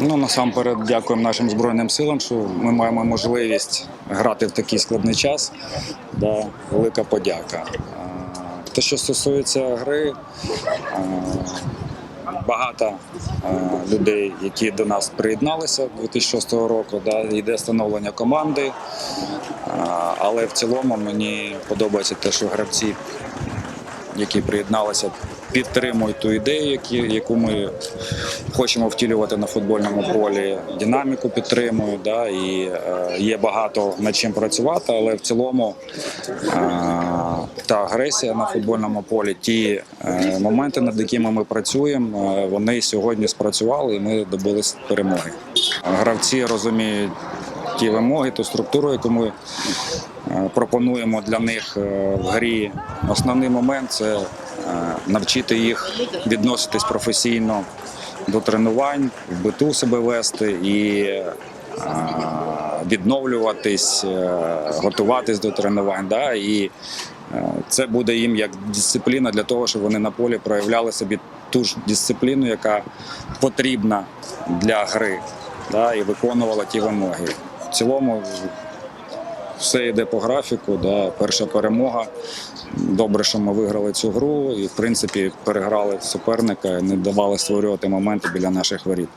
Ну насамперед дякуємо нашим збройним силам, що ми маємо можливість грати в такий складний час. Да, велика подяка. Те, що стосується гри, багато людей, які до нас приєдналися 2006 року, да, йде становлення команди. Але в цілому мені подобається те, що гравці, які приєдналися, підтримують ту ідею, яку ми хочемо втілювати на футбольному полі. Динаміку підтримують, да, і е, є багато над чим працювати, але в цілому е, та агресія на футбольному полі, ті е, моменти, над якими ми працюємо, вони сьогодні спрацювали і ми добились перемоги. Гравці розуміють ті вимоги, ту структуру, яку ми е, пропонуємо для них е, в грі. Основний момент це е, навчити їх відноситись професійно до тренувань, в биту себе вести і відновлюватись, готуватись до тренувань. Да? І це буде їм як дисципліна для того, щоб вони на полі проявляли собі ту ж дисципліну, яка потрібна для гри, да? і виконувала ті вимоги. Цілому все йде по графіку. Да? Перша перемога. Добре, що ми виграли цю гру і, в принципі, переграли суперника, не давали створювати моменти біля наших воріт.